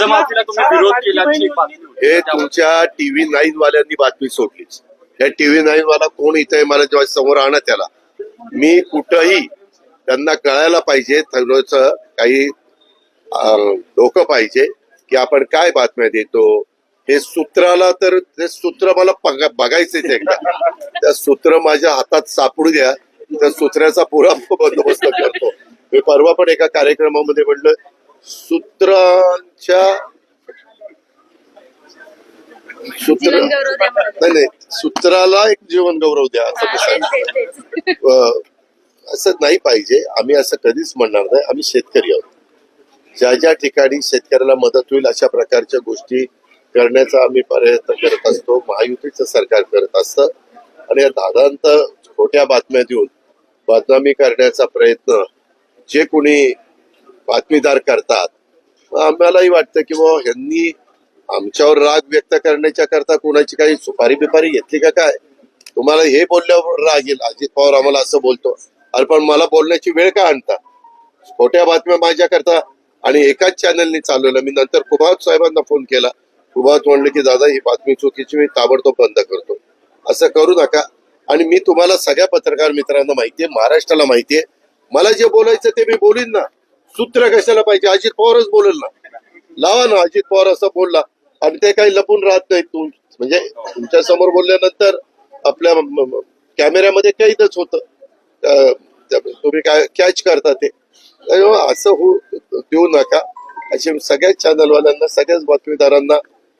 तुम्ही विरोध केल्याची बातमी होती. हे तुमच्या टीव्ही नाईन वाल्यांनी बातमी सोडलीच त्या टीव्ही नाईन वाला कोण इथं आहे मला जेव्हा समोर आणा त्याला? मी कुठंही त्यांना कळायला पाहिजे थोडंसं काही डोकं पाहिजे की आपण काय बातम्या देतो. हे सूत्राला तर ते सूत्र मला बघा- बघायचंच एकदा. त्या सूत्र माझ्या हातात सापडू द्या. त्या सूत्राचा पुरा बंदोबस्त करतो. मी परवा पण एका कार्यक्रमामध्ये म्हटलं सूत्रांच्या सूत्र. नाही नाही सूत्राला एक जीवन गौरव द्या असं कसं असं नाही पाहिजे आम्ही असं कधीच म्हणणार नाही आम्ही शेतकरी आहोत. ज्या ज्या ठिकाणी शेतकऱ्याला मदत होईल अशा प्रकारच्या गोष्टी करण्याचा आम्ही प्रयत्न करत असतो महायुतीचं सरकार करत असतं. आणि या दादांत खोट्या बातम्या देऊन बदनामी करण्याचा प्रयत्न जे कोणी बातमीदार करतात. आम्हालाही वाटतं की बाबा ह्यांनी आमच्यावर राग व्यक्त करण्याच्या करता कोणाची काही सुपारी बिपारी घेतली का काय? तुम्हाला हे बोलल्यावर राग येईल. अजित पवार आम्हाला असं बोलतो. अरे पण मला बोलण्याची वेळ का आणता? खोट्या बातम्या माझ्या करता आणि एकाच चॅनलने चालवलं मी नंतर कुभात साहेबांना फोन केला. कुभात म्हणले की दादा ही बातमी चुकीची मी ताबडतोब बंद करतो. असं करू नका. आणि मी तुम्हाला सगळ्या पत्रकार मित्रांना माहितीये महाराष्ट्राला माहितीये. मला जे बोलायचं ते मी बोलीन ना. सूत्र कशाला पाहिजे? अजित पवारच बोलेल ना. लावा ना अजित पवार असं बोलला. आणि ते काही लपून राहत नाही तू. म्हणजे तुमच्यासमोर बोलल्यानंतर आपल्या कॅमेऱ्यामध्ये कैदच होत. तुम्ही काय कॅच करता ते. हो, असं होऊ देऊ नका. अशी सगळ्याच चॅनलवाल्यांना सगळ्याच बातमीदारांना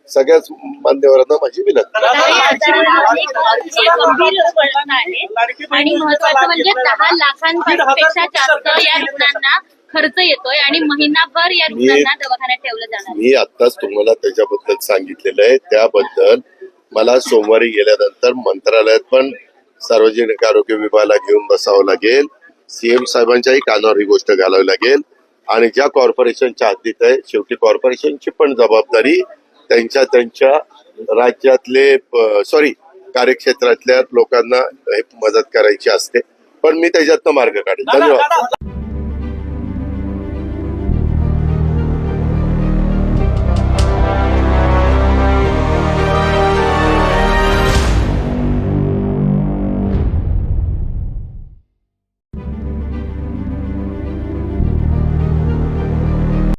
सगळ्याच मान्यवरांना माझी विनंती. आणि महत्वाचं म्हणजे दहा लाखांपेक्षा जास्त या रुग्णांना खर्च येतोय आणि महिनाभर या रुग्णांना दवाखान्यात ठेवलं जाणार आहे. मी आत्ताच तुम्हाला त्याच्याबद्दल सांगितलेलं आहे. त्याबद्दल मला सोमवारी गेल्यानंतर मंत्रालयात पण सार्वजनिक आरोग्य विभागाला घेऊन बसावं लागेल. सीएम साहेबांच्याही कानावर ही गोष्ट घालावी लागेल. आणि ज्या कॉर्पोरेशनच्या हद्दीत आहे शेवटी कॉर्पोरेशनची पण जबाबदारी त्यांच्या त्यांच्या राज्यातले सॉरी कार्यक्षेत्रातल्या लोकांना हे मदत करायची असते. पण मी त्याच्यातनं मार्ग काढेल धन्यवाद.